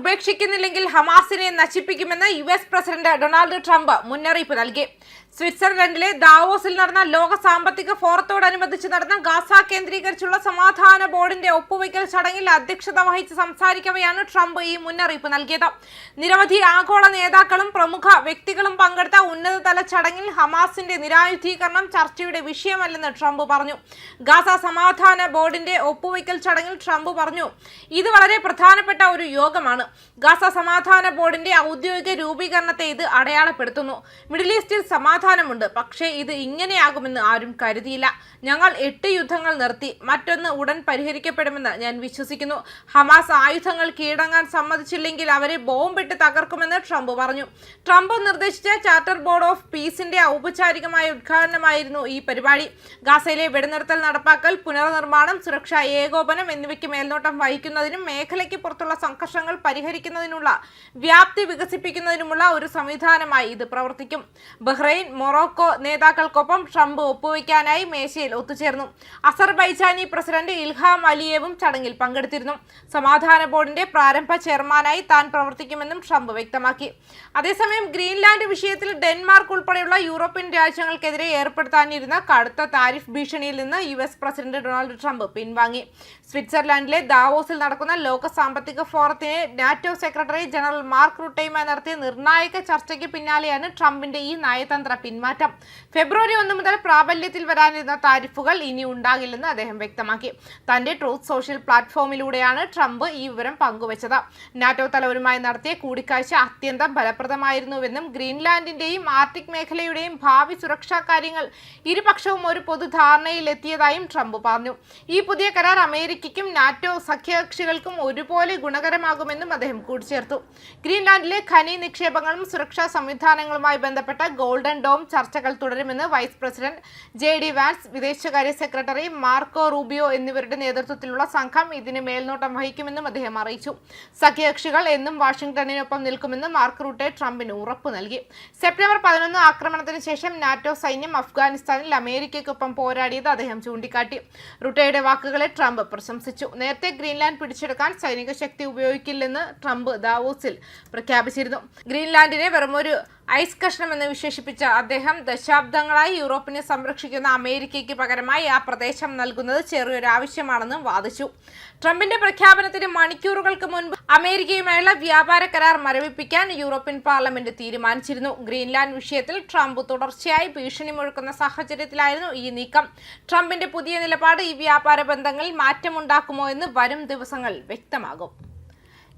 ഉപേക്ഷിക്കുന്നില്ലെങ്കിൽ ഹമാസിനെ നശിപ്പിക്കുമെന്ന് U S president Donald Trump മുന്നറിയിപ്പ് നൽകി. സ്വിറ്റ്സർലൻഡിലെ ദാവോസിൽ നടന്ന ലോക സാമ്പത്തിക ഫോറത്തോടനുബന്ധിച്ച് നടന്ന ഗാസ കേന്ദ്രീകരിച്ചുള്ള സമാധാന ബോർഡിന്റെ ഒപ്പുവയ്ക്കൽ ചടങ്ങിൽ അധ്യക്ഷത വഹിച്ച് സംസാരിക്കവെയാണ് ട്രംപ് ഈ മുന്നറിയിപ്പ് നൽകിയത്. നിരവധി ആഗോള നേതാക്കളും പ്രമുഖ വ്യക്തികളും പങ്കെടുത്ത ഉന്നതതല ചടങ്ങിൽ ഹമാസിന്റെ നിരായുധീകരണം ചർച്ചയുടെ വിഷയമല്ലെന്ന് ട്രംപ് പറഞ്ഞു. ഗാസ സമാധാന ബോർഡിന്റെ ഒപ്പുവയ്ക്കൽ ചടങ്ങിൽ ട്രംപ് പറഞ്ഞു ഇത് വളരെ പ്രധാനപ്പെട്ട ഒരു യോഗമാണ്. ഗാസ സമാധാന ബോർഡിന്റെ ഔദ്യോഗിക രൂപീകരണത്തെ ഇത് അടയാളപ്പെടുത്തുന്നു. മിഡിൽ ഈസ്റ്റിൽ സമാധാനമുണ്ട്. പക്ഷേ ഇത് ഇങ്ങനെയാകുമെന്ന് ആരും കരുതിയില്ല. ഞങ്ങൾ എട്ട് യുദ്ധങ്ങൾ നിർത്തി. മറ്റൊന്ന് ഉടൻ പരിഹരിക്കപ്പെടുമെന്ന് ഞാൻ വിശ്വസിക്കുന്നു. ഹമാസ് ആയുധങ്ങൾ കീഴടങ്ങാൻ സമ്മതിച്ചില്ലെങ്കിൽ അവരെ ബോംബിട്ട് തകർക്കുമെന്ന് ട്രംപ് പറഞ്ഞു. ട്രംപ് നിർദ്ദേശിച്ച ചാർട്ടർ ബോർഡ് ഓഫ് പീസിന്റെ ഔപചാരികമായ ഉദ്ഘാടനമായിരുന്നു ഈ പരിപാടി. ഗാസയിലെ വെടിനിർത്തൽ നടപ്പാക്കൽ പുനർനിർമ്മാണം സുരക്ഷാ ഏകോപനം എന്നിവയ്ക്ക് മേൽനോട്ടം വഹിക്കുന്നതിനും മേഖലയ്ക്ക് പുറത്തുള്ള സംഘർഷങ്ങൾ പരിഹരിക്കുന്നതിനുള്ള വ്യാപ്തി വികസിപ്പിക്കുന്നതിനുമുള്ള ഒരു സംവിധാനമായി ഇത് പ്രവർത്തിക്കും. ബഹ്റൈൻ മൊറോക്കോ നേതാക്കൾക്കൊപ്പം ട്രംപ് ഒപ്പുവയ്ക്കാനായി മേശയിൽ ഒത്തുചേർന്നു. അസർബൈജാനി പ്രസിഡന്റ് ഇൽഹാം അലിയേവും ചടങ്ങിൽ പങ്കെടുത്തിരുന്നു. സമാധാന ബോർഡിന്റെ പ്രാരംഭ ചെയർമാനായി താൻ പ്രവർത്തിക്കുമെന്നും ട്രംപ് വ്യക്തമാക്കി. അതേസമയം ഗ്രീൻലാൻഡ് വിഷയത്തിൽ ഡെൻമാർക്ക് ഉൾപ്പെടെയുള്ള യൂറോപ്യൻ രാജ്യങ്ങൾക്കെതിരെ ഏർപ്പെടുത്താനിരുന്ന കടുത്ത താരിഫ് ഭീഷണിയിൽ നിന്ന് U S president Donald Trump പിൻവാങ്ങി. സ്വിറ്റ്സർലാൻഡിലെ ദാവോസിൽ നടക്കുന്ന ലോക സാമ്പത്തിക ഫോറത്തിന് നാറ്റോ സെക്രട്ടറി ജനറൽ മാർക്ക് റുട്ടയുമായി നടത്തിയ നിർണായക ചർച്ചയ്ക്ക് പിന്നാലെയാണ് ട്രംപിന്റെ ഈ നയതന്ത്ര പിന്മാറ്റം. ഫെബ്രുവരി ഒന്ന് മുതൽ പ്രാബല്യത്തിൽ വരാനിരുന്ന താരിഫുകൾ ഇനി ഉണ്ടാകില്ലെന്ന് അദ്ദേഹം വ്യക്തമാക്കി. തന്റെ ട്രൂത്ത് സോഷ്യൽ പ്ലാറ്റ്ഫോമിലൂടെയാണ് ട്രംപ് ഈ വിവരം പങ്കുവച്ചത്. നാറ്റോ തലവരുമായി നടത്തിയ കൂടിക്കാഴ്ച അത്യന്തം ഫലപ്രദമായിരുന്നുവെന്നും ഗ്രീൻലാൻഡിന്റെയും ആർട്ടിക് മേഖലയുടെയും ഭാവി സുരക്ഷാ കാര്യങ്ങൾ ഇരുപക്ഷവും ഒരു പൊതുധാരണയിലെത്തിയതായും ട്രംപ് പറഞ്ഞു. ഈ പുതിയ കരാർ അമേരിക്കയ്ക്കും നാറ്റോ സഖ്യകക്ഷികൾക്കും ഒരുപോലെ ഗുണകരമാകുമെന്നും അദ്ദേഹം കൂട്ടിച്ചേർത്തു. ഗ്രീൻലാൻഡിലെ ഖനി നിക്ഷേപങ്ങളും സുരക്ഷാ സംവിധാനങ്ങളുമായി ബന്ധപ്പെട്ട ഗോൾഡൻ ഡോം ചർച്ചകൾ തുടരുമെന്ന് vice president J D Vance വിദേശകാര്യ സെക്രട്ടറി മാർക്കോ റൂബിയോ എന്നിവരുടെ നേതൃത്വത്തിലുള്ള സംഘം ഇതിന് മേൽനോട്ടം വഹിക്കുമെന്നും അദ്ദേഹം അറിയിച്ചു. സഖ്യകക്ഷികൾ എന്നും വാഷിംഗ്ടണിനൊപ്പം നിൽക്കുമെന്ന് മാർക്ക് റൂട്ടെ ട്രംപിന് ഉറപ്പ് നൽകി. സെപ്റ്റംബർ പതിനൊന്ന് ആക്രമണത്തിന് ശേഷം നാറ്റോ സൈന്യം അഫ്ഗാനിസ്ഥാനിൽ അമേരിക്കയ്ക്കൊപ്പം പോരാടിയത് അദ്ദേഹം ചൂണ്ടിക്കാട്ടി. റുട്ടയുടെ വാക്കുകളെ ട്രംപ് പ്രശംസിച്ചു. നേരത്തെ ഗ്രീൻലാൻഡ് പിടിച്ചെടുക്കാൻ സൈനിക ശക്തി ഉപയോഗിക്കില്ലെന്ന് ട്രംപ് ദാവോസിൽ പ്രഖ്യാപിച്ചിരുന്നു. ഗ്രീൻലാൻഡിനെ വെറുമൊരു ഐസ് കഷ്ണം എന്ന് വിശേഷിപ്പിച്ച അദ്ദേഹം ദശാബ്ദങ്ങളായി യൂറോപ്പിനെ സംരക്ഷിക്കുന്ന അമേരിക്കയ്ക്ക് പകരമായി ആ പ്രദേശം നൽകുന്നത് ചെറിയൊരു ആവശ്യമാണെന്നും വാദിച്ചു. ട്രംപിന്റെ പ്രഖ്യാപനത്തിന് മണിക്കൂറുകൾക്ക് മുൻപ് അമേരിക്കയുമായുള്ള വ്യാപാര കരാർ മരവിപ്പിക്കാൻ യൂറോപ്യൻ പാർലമെന്റ് തീരുമാനിച്ചിരുന്നു. ഗ്രീൻലാൻഡ് വിഷയത്തിൽ ട്രംപ് തുടർച്ചയായി ഭീഷണി മുഴക്കുന്ന സാഹചര്യത്തിലായിരുന്നു ഈ നീക്കം. ട്രംപിന്റെ പുതിയ നിലപാട് ഈ വ്യാപാര ബന്ധങ്ങളിൽ മാറ്റമുണ്ടാക്കുമോ എന്ന് വരും ദിവസങ്ങൾ വ്യക്തമാകും.